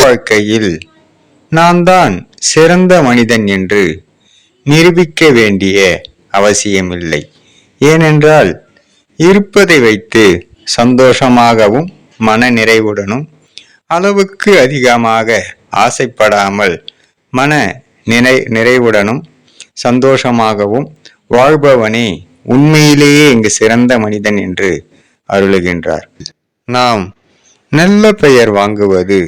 வாழ்க்கையில் நான் தான் சிறந்த மனிதன் என்று நிரூபிக்க வேண்டிய அவசியமில்லை. ஏனென்றால் இருப்பதை வைத்து சந்தோஷமாகவும் மன நிறைவுடனும் அளவுக்கு அதிகமாக ஆசைப்படாமல் மன நிறை நிறைவுடனும் சந்தோஷமாகவும் வாழ்பவனே உண்மையிலேயே இங்கு சிறந்த மனிதன் என்று அருளுகின்றார். நாம் நல்ல பெயர் வாங்குவது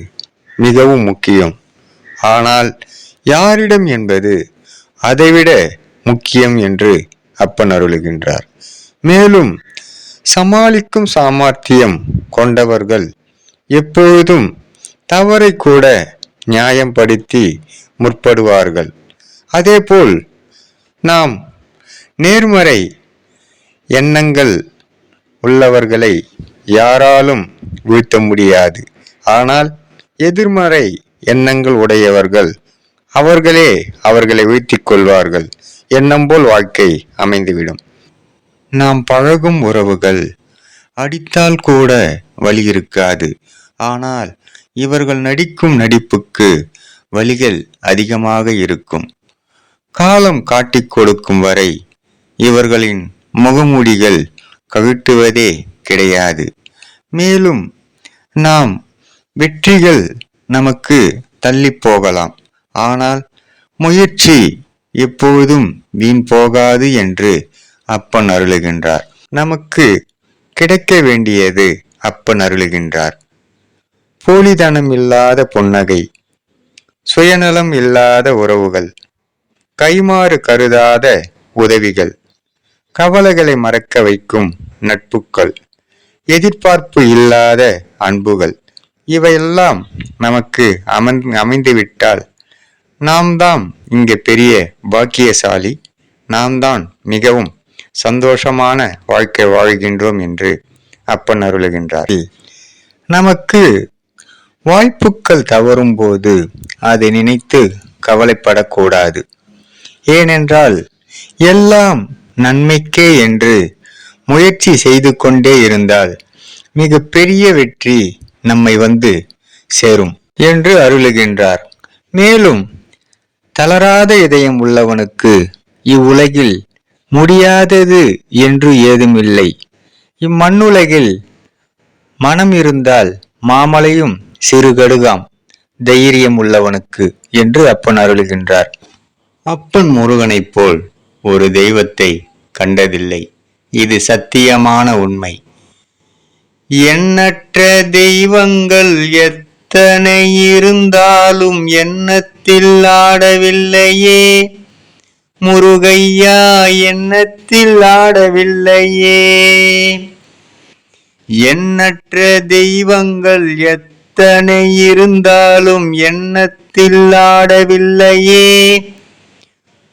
மிகவும் முக்கியம். ஆனால் யாரிடம் என்பது அதைவிட முக்கியம் என்று அப்பன் அருளுகின்றார். மேலும் சமாளிக்கும் சாமர்த்தியம் கொண்டவர்கள் எப்பொழுதும் தவறை கூட நியாயப்படுத்தி முற்படுவார்கள். அதேபோல் நாம் நேர்மறை எண்ணங்கள் உள்ளவர்களை யாராலும் வீழ்த்த முடியாது. ஆனால் எதிர்மறை எண்ணங்கள் உடையவர்கள் அவர்களே அவர்களை வீழ்த்திக் கொள்வார்கள். எண்ணம் போல் வாழ்க்கை அமைந்துவிடும். நாம் பழகும் உறவுகள் அடித்தால் கூட வலி இருக்காது. ஆனால் இவர்கள் நடிக்கும் நடிப்புக்கு வலிகள் அதிகமாக இருக்கும். காலம் காட்டிக் கொடுக்கும் வரை இவர்களின் முகமூடிகள் கவிட்டுவதே கிடையாது. மேலும் நாம் வெற்றிகள் நமக்கு தள்ளி போகலாம். ஆனால் முயற்சி எப்போதும் வீண் போகாது என்று அப்பன் அருளுகின்றார். நமக்கு கிடைக்க வேண்டியது அப்பன் அருளுகின்றார். போலிதனம் இல்லாத புன்னகை சுயநலம் இல்லாத உறவுகள் கைமாறு கருதாத உதவிகள் கவலைகளை மறக்க வைக்கும் நட்புக்கள் எதிர்பார்ப்பு இல்லாத அன்புகள் இவையெல்லாம் நமக்கு அமன் அமைந்துவிட்டால் நாம் தான் இங்கே பெரிய பாக்கியசாலி நாம் தான் மிகவும் சந்தோஷமான வாழ்க்கை வாழ்கின்றோம் என்று அப்பன் அருளுகின்றார். நமக்கு வாய்ப்புகள் தவறும் போது அதை நினைத்து கவலைப்படக்கூடாது. ஏனென்றால் எல்லாம் நன்மைக்கே என்று முயற்சி செய்து கொண்டே இருந்தால் மிக பெரிய வெற்றி நம்மை வந்து சேரும் என்று அருளுகின்றார். மேலும் தளராத இதயம் உள்ளவனுக்கு இவ்வுலகில் முடியாதது என்று ஏதுமில்லை. இம்மண்ணுலகில் மனம் இருந்தால் மாமலையும் சிறுகடுகாம் தைரியம் உள்ளவனுக்கு என்று அப்பன் அருளுகின்றார். அப்பன் முருகனைப் போல் ஒரு தெய்வத்தை கண்டதில்லை. இது சத்தியமான உண்மை. எண்ணற்ற தெய்வங்கள் எத்தனை இருந்தாலும் எண்ணத்தில் ஆடவில்லையே. முருகையா எண்ணத்தில் ஆடவில்லையே. எண்ணற்ற தெய்வங்கள் எத்தனை இருந்தாலும் எண்ணத்தில் ஆடவில்லையே.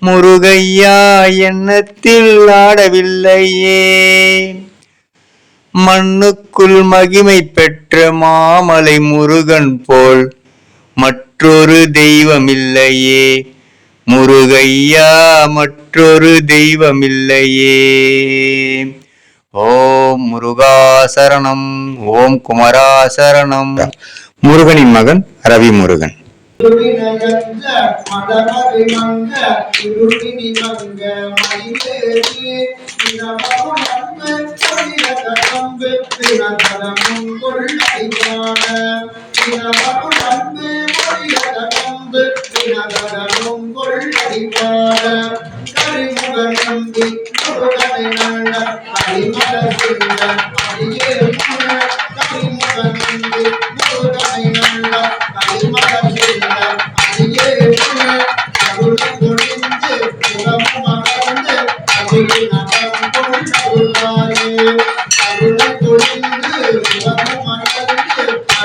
முருகையா எண்ணத்தில் ஆடவில்லையே. மண்ணுக்குள் மகிமை பெற்ற மாமலை முருகன் போல் மற்றொரு தெய்வமில்லையே. முருகையா மற்றொரு தெய்வமில்லையே. ஓம் முருகாசரணம் ஓம் குமராசரணம். முருகனின் மகன் ரவி முருகன் இருளினகன்ற மடமறை மங்க இருளினி மங்க மயிலேறி இனமருளம்பு பொழிலகம்பு பிறதரமும் கொள்ளைவான இனமருளம்பு பொழிலகம்பு பிறதரமும் கொள்ளைவான